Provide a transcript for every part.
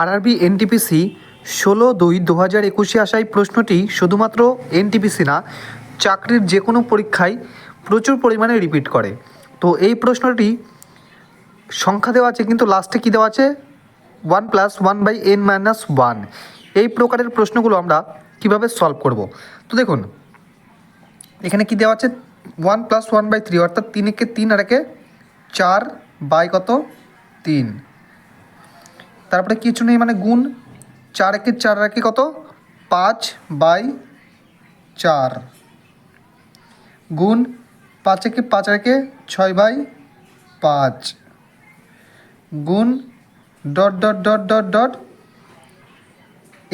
RRB NTPC ষোলো দুই দু হাজার একুশে আসা এই প্রশ্নটি শুধুমাত্র এনটিপিসি না, চাকরির যে কোনো পরীক্ষায় প্রচুর পরিমাণে রিপিট করে। তো এই প্রশ্নটি সংখ্যা দেওয়া আছে, কিন্তু লাস্টে কী দেওয়া আছে? One plus one by n minus one এই প্রকারের প্রশ্নগুলো আমরা কীভাবে সলভ করব? তো দেখুন, এখানে কি দেওয়া আছে? One plus one by three অর্থাৎ তিন একে তিন আর একে চার বাই কত? তিন। তারপরে কিছু নেই মানে গুণ চার একে চার একে কত? পাঁচ বাই চার। গুণ পাঁচ একে পাঁচ একে ছয় বাই পাঁচ। গুণ dot dot dot dot dot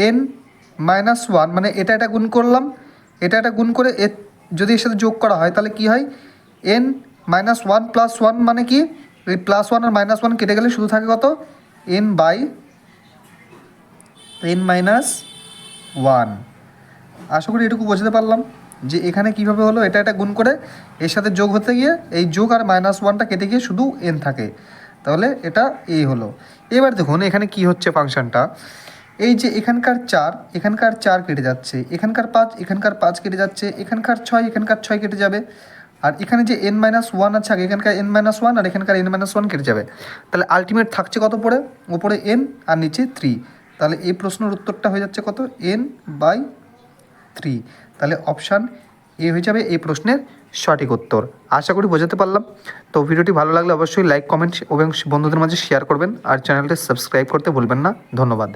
n minus one মানে এটা এটা গুণ করলাম, এটা এটা গুণ করে যদি এর সাথে যোগ করা হয়, তাহলে কি হয়? N minus one plus one মানে কি? এই প্লাস ওয়ান আর মাইনাস ওয়ান কেটে গেলে শুধু থাকে কত? N by n minus one আশা করি এটুকু বোঝাতে পারলাম যে এখানে কীভাবে হলো, এটা এটা গুণ করে। এর সাথে যোগ হতে গিয়ে এই যোগ আর মাইনাস ওয়ানটা কেটে গিয়ে শুধু এন থাকে। তাহলে এটা এই হলো। এবার দেখুন এখানে কি হচ্ছে ফাংশনটা। এই যে এখানকার চার এখানকার চার কেটে যাচ্ছে। এখানকার পাঁচ এখানকার পাঁচ কেটে যাচ্ছে। এখানকার ছয় এখানকার ছয় কেটে যাবে। আর এখানে যে এন মাইনাস ওয়ান আছে, আগে এখানকার এন মাইনাস ওয়ান আর এখানকার এন মাইনাস ওয়ান কেটে যাবে। তাহলে আলটিমেট থাকছে কত পড়ে ওপরে এন আর নিচে থ্রি তাহলে এই প্রশ্নের উত্তরটা হয়ে যাচ্ছে কত? এন বাই থ্রি তাহলে অপশান এ হয়ে যাবে এই প্রশ্নের সঠিক উত্তর। আশা করি বোঝাতে পারলাম। তো ভিডিওটি ভালো লাগলে অবশ্যই লাইক কমেন্ট এবং বন্ধুদের মাঝে শেয়ার করবেন। আর চ্যানেলটি সাবস্ক্রাইব করতে ভুলবেন না। ধন্যবাদ।